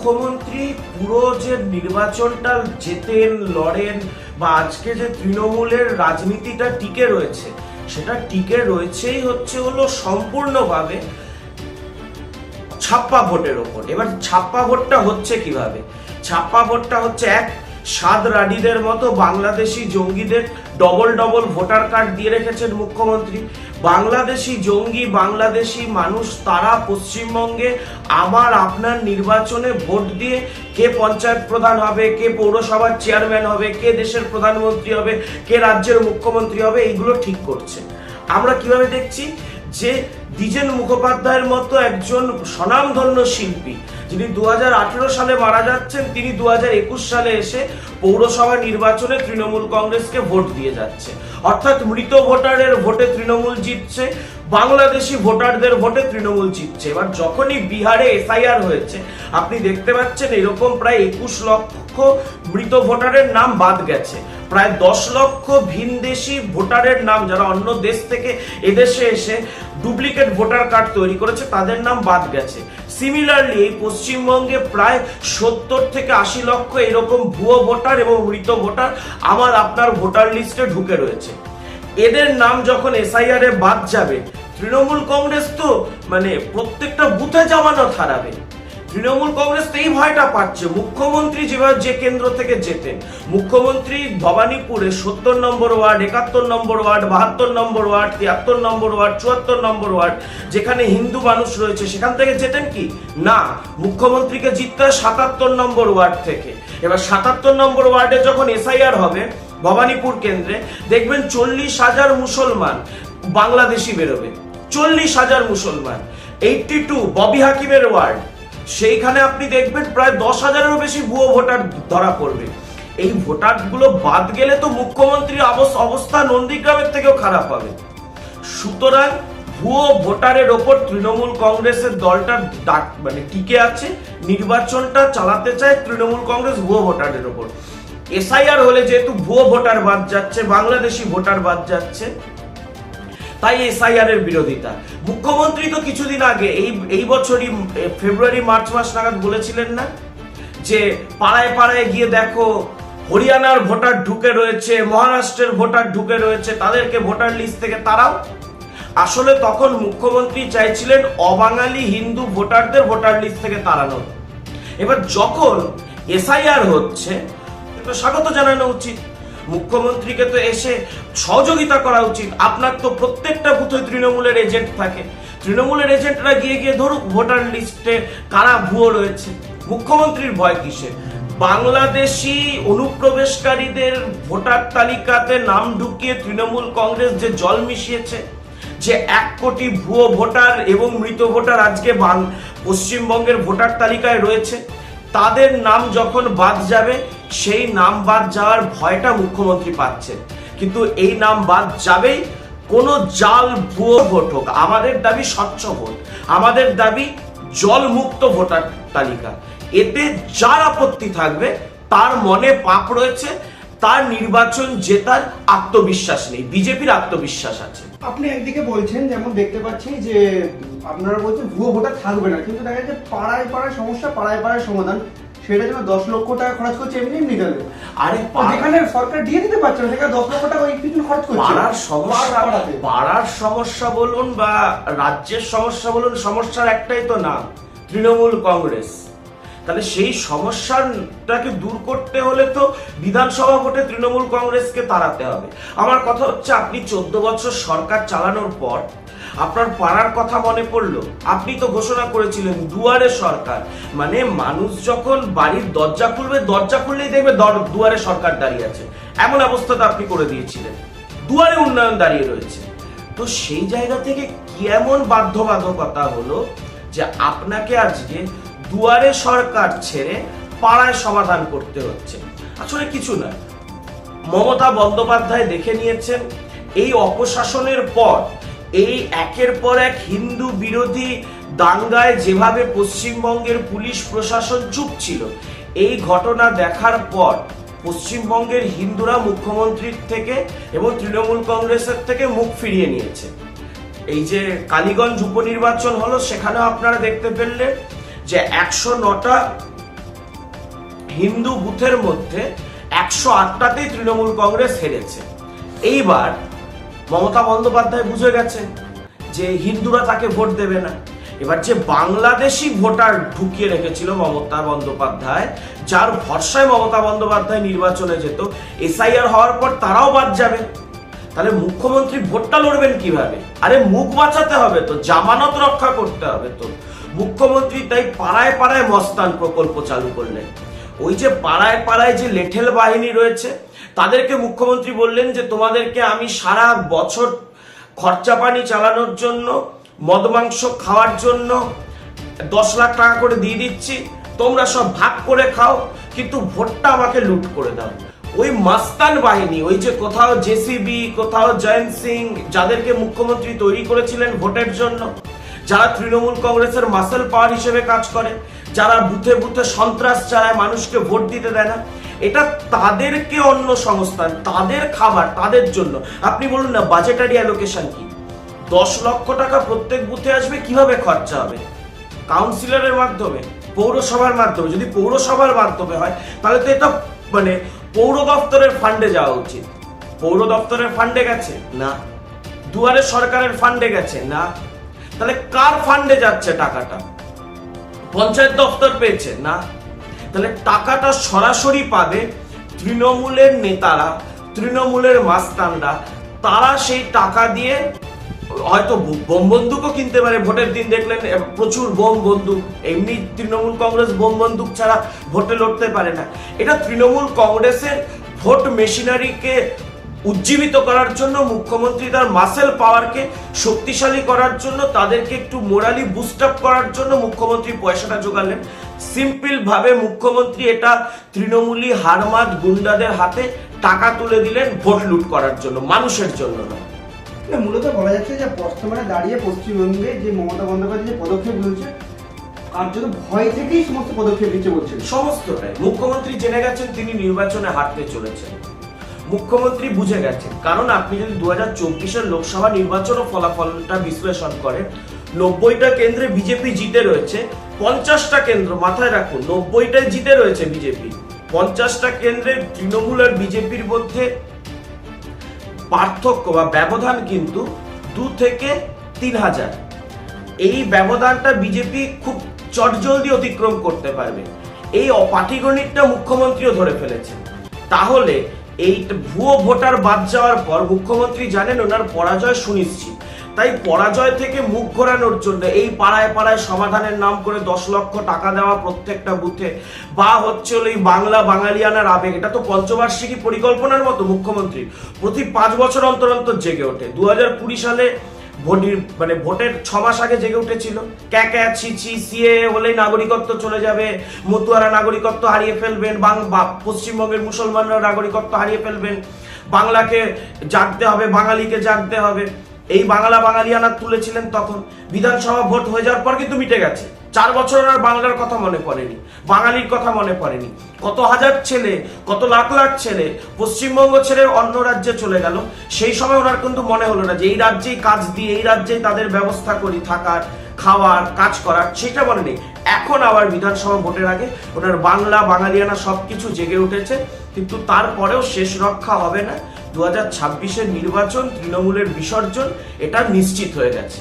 মুখ্যমন্ত্রী পুরো যে নির্বাচনটা জেতেন, লড়েন বা আজকে যে তৃণমূলের রাজনীতিটা টিকে রয়েছে, সেটা টিকে রয়েছেই হচ্ছে হলো সম্পূর্ণভাবে ছাপ্পা ভোটের ওপর। এবার ছাপ্পা ভোটটা হচ্ছে কীভাবে? ছাপ্পা ভোটটা হচ্ছে এক সাদ রাডিদের মতো বাংলাদেশি জঙ্গিদের ডবল ডবল ভোটার কার্ড দিয়ে রেখেছেন মুখ্যমন্ত্রী। বাংলাদেশি জঙ্গি, বাংলাদেশি মানুষ, তারা পশ্চিমবঙ্গে আমার আপনার নির্বাচনে ভোট দিয়ে কে পঞ্চায়েত প্রধান হবে, কে পৌরসভার চেয়ারম্যান হবে, কে দেশের প্রধানমন্ত্রী হবে, কে রাজ্যের মুখ্যমন্ত্রী হবে, এইগুলো ঠিক করছে। আমরা কীভাবে দেখছি? যে দ্বিজেন মুখোপাধ্যায়ের মতো একজন স্বনামধন্য শিল্পী যিনি দু হাজার আঠেরো সালে মারা যাচ্ছেন, তিনি দু হাজার একুশ সালে এসে পৌরসভা নির্বাচনে তৃণমূল কংগ্রেসকে ভোট দিয়ে যাচ্ছে। অর্থাৎ মৃত ভোটারের ভোটে তৃণমূল জিতছে, বাংলাদেশি ভোটারদের ভোটে তৃণমূল জিতছে। এবার যখনই বিহারে এসআইআর হয়েছে, আপনি দেখতে পাচ্ছেন এরকম প্রায় একুশ লক্ষ মৃত ভোটারের নাম বাদ গেছে। প্রায় দশ লক্ষ ভিনদেশি ভোটারের নাম যারা অন্য দেশ থেকে এদেশে এসে ডুপ্লিকেট ভোটার কার্ড তৈরি করেছে, তাদের নাম বাদ গেছে। সিমিলারলি পশ্চিমবঙ্গে প্রায় সত্তর থেকে আশি লক্ষ এরকম ভুয়ো ভোটার এবং মৃত ভোটার আমার আপনার ভোটার লিস্টে ঢুকে রয়েছে। এদের নাম যখন এসআইআর এ বাদ যাবে, তৃণমূল কংগ্রেস তো মানে প্রত্যেকটা বুথে জামানত হারাবে। তৃণমূল কংগ্রেস তো এই ভয়টা পাচ্ছে। মুখ্যমন্ত্রী যেভাবে যে কেন্দ্র থেকে যেতেন, মুখ্যমন্ত্রী ভবানীপুরে সত্তর নম্বর ওয়ার্ড, একাত্তর নম্বর ওয়ার্ড, বাহাত্তর নম্বর ওয়ার্ড, তিয়াত্তর নম্বর ওয়ার্ড, চুয়াত্তর নম্বর ওয়ার্ড, যেখানে হিন্দু মানুষ রয়েছে, সেখান থেকে যেতেন কি? না, মুখ্যমন্ত্রীকে জিততে হয় সাতাত্তর নম্বর ওয়ার্ড থেকে। এবার সাতাত্তর নম্বর ওয়ার্ডে যখন এসআইআর হবে, ভবানীপুর কেন্দ্রে, দেখবেন চল্লিশ হাজার মুসলমান বাংলাদেশি বেরোবে। চল্লিশ হাজার মুসলমান। এইটটি টু, ববি হাকিমের ওয়ার্ড। সেইখানে আপনি দেখবেন প্রায় দশ হাজারেরও বেশি ভুয়ো ভোটার ধরা পড়বে। এই ভোটারগুলো বাদ গেলে তো মুখ্যমন্ত্রীর অবস- অবস্থা নন্দীগ্রামের থেকেও খারাপ হবে। সুতরাং ভুয়ো ভোটারের ওপর তৃণমূল কংগ্রেসের দলটা ডাক মানে টিকে আছে, নির্বাচনটা চালাতে চায় তৃণমূল কংগ্রেস ভুয়ো ভোটারের ওপর। এসআইআর হলে যেহেতু ভুয়ো ভোটার বাদ যাচ্ছে, বাংলাদেশি ভোটার বাদ যাচ্ছে তাই এসআইআর এর বিরোধিতা। মুখ্যমন্ত্রী তো কিছুদিন আগে, এই এই বছরই ফেব্রুয়ারি, মার্চ মাস নাগাদ বলেছিলেন না? যে পাড়ায় পাড়ায় গিয়ে দেখো, হরিয়ানার ভোটার ঢুকে রয়েছে, মহারাষ্ট্রের ভোটার ঢুকে রয়েছে, তাদেরকে ভোটার লিস্ট থেকে তারাও আসলে তখন মুখ্যমন্ত্রী চাইছিলেন অবাঙালি হিন্দু ভোটারদের ভোটার লিস্ট থেকে তাড়ানো। এবার যখন এসআইআর হচ্ছে তো স্বাগত জানানো উচিত। মুখ্যমন্ত্রীকে তো এসে সহযোগিতা করা উচিত। আপনার তো প্রত্যেকটা বুথে তৃণমূলের এজেন্ট থাকে। তৃণমূলের এজেন্টরা গিয়ে গিয়ে ধরুক ভোটার লিস্টে কারা ভুয়ো রয়েছে। মুখ্যমন্ত্রীর ভয় কিসে? বাংলাদেশি অনুপ্রবেশকারীদের ভোটার তালিকাতে নাম ঢুকিয়ে তৃণমূল কংগ্রেস যে জল মিশিয়েছে, যে এক কোটি ভুয়ো ভোটার এবং মৃত ভোটার আজকে পশ্চিমবঙ্গের ভোটার তালিকায় রয়েছে তাদের নাম যখন বাদ যাবে, সেই নাম বাদ যাওয়ার ভয়টা মুখ্যমন্ত্রী পাচ্ছেন। কিন্তু এই নাম বাদ যাবেই কোনো জাল ভুয়ো ভোট হোক। আমাদের দাবি স্বচ্ছ ভোট। আমাদের দাবি জলমুক্ত ভোটার তালিকা। এতে যার আপত্তি থাকবে, তার মনে পাপ রয়েছে তার নির্বাচন জেতার আত্মবিশ্বাস নেই। বিজেপির আত্মবিশ্বাস আছে। আপনি একদিকে বলছেন যেমন দেখতে পাচ্ছি যে আপনারা বলছেন ভুয়ো ভোটার থাকবে না কিন্তু দেখা যাচ্ছে পাড়ায় পাড়ায় সমস্যা পাড়ায় পাড়ায় সমাধান। সেটা জন্য দশ লক্ষ টাকা খরচ করছে এমনি এমনি দেবে আরে যেখানে সরকার দিয়ে দিতে পারছে না সেখানে দশ লক্ষ টাকা ওই পিছনে খরচ করছে। পাড়ার সমস্যা পাড়ার সমস্যা বলুন বা রাজ্যের সমস্যা বলুন সমস্যার একটাই তো নাম তৃণমূল কংগ্রেস। তাহলে সেই সমস্যাটাকে দূর করতে হলে তো বিধানসভা ভোটে তৃণমূল কংগ্রেসকে তাড়াতে হবে। আমার কথা হচ্ছে, আপনি চোদ্দ বছর সরকার চালানোর পর আপনার পাড়ার কথা মনে পড়ল? আপনি তো ঘোষণা করেছিলেন, দুয়ারে সরকার। মানে মানুষ যখন বাড়ির দরজা খুলবে, দরজা খুললেই দেখবে দুয়ারে সরকার দাঁড়িয়ে আছে। এমন অবস্থা তো আপনি করে দিয়েছিলেন। দুয়ারে উন্নয়ন দাঁড়িয়ে রয়েছে। তো সেই জায়গা থেকে কি এমন বাধ্যবাধকতা হলো যে আপনাকে আজকে দুয়ারে সরকার ছেড়ে পাড়ায় সমাধান করতে হচ্ছে। আসলে কিছু না মমতা বন্দ্যোপাধ্যায় দেখে নিয়েছেন, এই অপশাসনের পর, এই একের পর এক হিন্দু বিরোধী দাঙ্গায় যেভাবে পশ্চিমবঙ্গের পুলিশ প্রশাসন চুপ ছিল, এই ঘটনা দেখার পর পশ্চিমবঙ্গের হিন্দুরা মুখ্যমন্ত্রীর থেকে এবং তৃণমূল কংগ্রেসের থেকে মুখ ফিরিয়ে নিয়েছে। এই যে কালীগঞ্জ উপনির্বাচন হলো, সেখানেও আপনারা দেখতে পেলেন যে একশো নটা হিন্দু বুথের মধ্যে একশো আটটাতেই তৃণমূল কংগ্রেস হেরেছে। এইবার মমতা বন্দ্যোপাধ্যায় বুঝে গেছেন যে হিন্দুরা তাকে ভোট দেবে না। এবার যে বাংলাদেশি ভোটার ঢুকিয়ে রেখেছিল মমতা বন্দ্যোপাধ্যায়, যার ভরসায় মমতা বন্দ্যোপাধ্যায় নির্বাচনে যেত, এসআইআর হওয়ার পর তারাও বাদ যাবে। তাহলে মুখ্যমন্ত্রী ভোটটা লড়বেন কীভাবে? আরে মুখ বাঁচাতে হবে তো, জামানত রক্ষা করতে হবে তো। মুখ্যমন্ত্রী তাই পাড়ায় পাড়ায় মস্তান প্রকল্প চালু করলেন। ওই যে পাড়ায় পাড়ায় যে লেঠেল বাহিনী রয়েছে, তাদেরকে মুখ্যমন্ত্রী বললেন যে তোমাদেরকে আমি সারা বছর খরচা পানি চালানোর জন্য, মদ মাংস খাওয়ার জন্য দশ লাখ টাকা করে দিয়ে দিচ্ছি, তোমরা সব ভাগ করে খাও, কিন্তু ভোটটা আমাকে লুট করে দাও। ওই মাস্তান বাহিনী, ওই যে কোথাও জেসিবি, কোথাও জয়ন্ত সিং, যাদেরকে মুখ্যমন্ত্রী তৈরি করেছিলেন ভোটের জন্য যারা তৃণমূল কংগ্রেসের মাসেল পাওয়ার হিসেবে কাজ করে, যারা বুথে বুথে সন্ত্রাস চালায়, মানুষকে ভোট দিতে দেয় না, এটা তাদেরকে অন্য সংস্থান, তাদের খাবার, তাদের জন্য। আপনি বলুন না বাজেটারি অ্যালোকেশন কি? দশ লক্ষ টাকা প্রত্যেক বুথে আসবে, কীভাবে খরচা হবে? কাউন্সিলরের মাধ্যমে, পৌরসভার মাধ্যমে, যদি পৌরসভার মাধ্যমে হয়, তাহলে তো এটা মানে পৌর দপ্তরের ফান্ডে যাওয়া উচিত। পৌর দপ্তরের ফান্ডে গেছে? না। দুয়ারে সরকারের ফান্ডে গেছে? না। তাহলে কার ফান্ডে যাচ্ছে টাকাটা? পঞ্চায়েত দপ্তর পেয়েছে, না? তাহলে টাকাটা সরাসরি পাবে তৃণমূলের নেতারা, তৃণমূলের মাস্তানরা। তারা সেই টাকা দিয়ে হয়তো বোম বন্দুকও কিনতে পারে। ভোটের দিন দেখলেন প্রচুর বোম বন্দুক। এমনি তৃণমূল কংগ্রেস বোম বন্দুক ছাড়া ভোটে লড়তে পারে না। এটা তৃণমূল কংগ্রেসের ভোট মেশিনারিকে উজ্জীবিত করার জন্য মুখ্যমন্ত্রী তার মাসেল পাওয়ারকে শক্তিশালী করার জন্য তাদেরকে একটু মোরালি বুস্ট আপ করার জন্য মুখ্যমন্ত্রী পয়সাটা জোগালেন। সিম্পল ভাবে মুখ্যমন্ত্রী এটা তৃণমূলী হারমাত গুন্ডাদের হাতে টাকা তুলে দিলেন ভোট লুট করার জন্য মানুষের জন্য না, মূলত বলা যাচ্ছে যে বর্তমানে দাঁড়িয়ে পশ্চিমবঙ্গে যে মমতা বন্দ্যোপাধ্যায় যে পদক্ষেপ নিয়েছে কার্যত ভয় থেকেই সমস্ত পদক্ষেপ নিচ্ছে বলছেন সমস্তটাই। মুখ্যমন্ত্রী জেনে গেছেন তিনি নির্বাচনে হারতে চলেছেন। মুখ্যমন্ত্রী বুঝে গেছেন। কারণ আপনি যদি দু হাজার চব্বিশের লোকসভা নির্বাচন ও ফলাফলটা বিশ্লেষণ করেন, নব্বইটা কেন্দ্রে বিজেপি জিতে রয়েছে, পঞ্চাশটা কেন্দ্র মাথায় রাখুন নব্বইটায় জিতে রয়েছে বিজেপি। পঞ্চাশটা কেন্দ্রে তৃণমূল আর বিজেপির মধ্যে পার্থক্য বা ব্যবধান কিন্তু দু থেকে তিন হাজার। এই ব্যবধানটা বিজেপি খুব চটজলদি অতিক্রম করতে পারবে। এই পাটিগণিতটা মুখ্যমন্ত্রীও ধরে ফেলেছেন। তাহলে এই ভুয়ো ভোটার বাদ যাওয়ার পর মুখ্যমন্ত্রী জানেন ওনার পরাজয় সুনিশ্চিত। তাই পরাজয় থেকে মুখ ঘোরানোর জন্য এই পাড়ায় পাড়ায় সমাধানের নাম করে দশ লক্ষ টাকা দেওয়া প্রত্যেকটা বুথে। বা হচ্ছে হলো এই বাংলা বাঙালিয়ানার আবেগ। এটা তো পঞ্চবার্ষিকী পরিকল্পনার মতো মুখ্যমন্ত্রী। প্রতি পাঁচ বছর অন্তর অন্তর জেগে ওঠে। দু হাজার কুড়ি সালে ভোটের মানে ভোটের ছ মাস আগে জেগে উঠেছিল। ক্যাকা ছিচি সিএ হলেই নাগরিকত্ব চলে যাবে। মতুয়ারা নাগরিকত্ব হারিয়ে ফেলবেন। বাং, পশ্চিমবঙ্গের মুসলমানরা নাগরিকত্ব হারিয়ে ফেলবেন। বাংলাকে জাগতে হবে, বাঙালিকে জাগতে হবে। এই বাংলা বাঙালিয়ানা তুলেছিলেন তখন। বিধানসভা ভোট হয়ে যাওয়ার পর কিন্তু মিটে গেছে। চার বছর আর বাংলার কথা মনে পড়েনি, বাঙালির কথা মনে পড়েনি। কত হাজার ছেলে, কত লাখ লাখ ছেলে পশ্চিমবঙ্গ ছেড়ে অন্য রাজ্যে চলে গেল, সেই সময় ওনার কিন্তু মনে হলো না যে এই রাজ্যেই কাজ দিয়ে, এই রাজ্যেই তাদের ব্যবস্থা করি, থাকার, খাওয়ার, কাজ করার, সেটা মনে নেই। এখন আবার বিধানসভা ভোটের আগে ওনার বাংলা, বাঙালিয়ানা সবকিছু জেগে উঠেছে, কিন্তু তারপরেও শেষ রক্ষা হবে না। দু হাজার নির্বাচন, তৃণমূলের বিসর্জন, এটা নিশ্চিত হয়ে গেছে।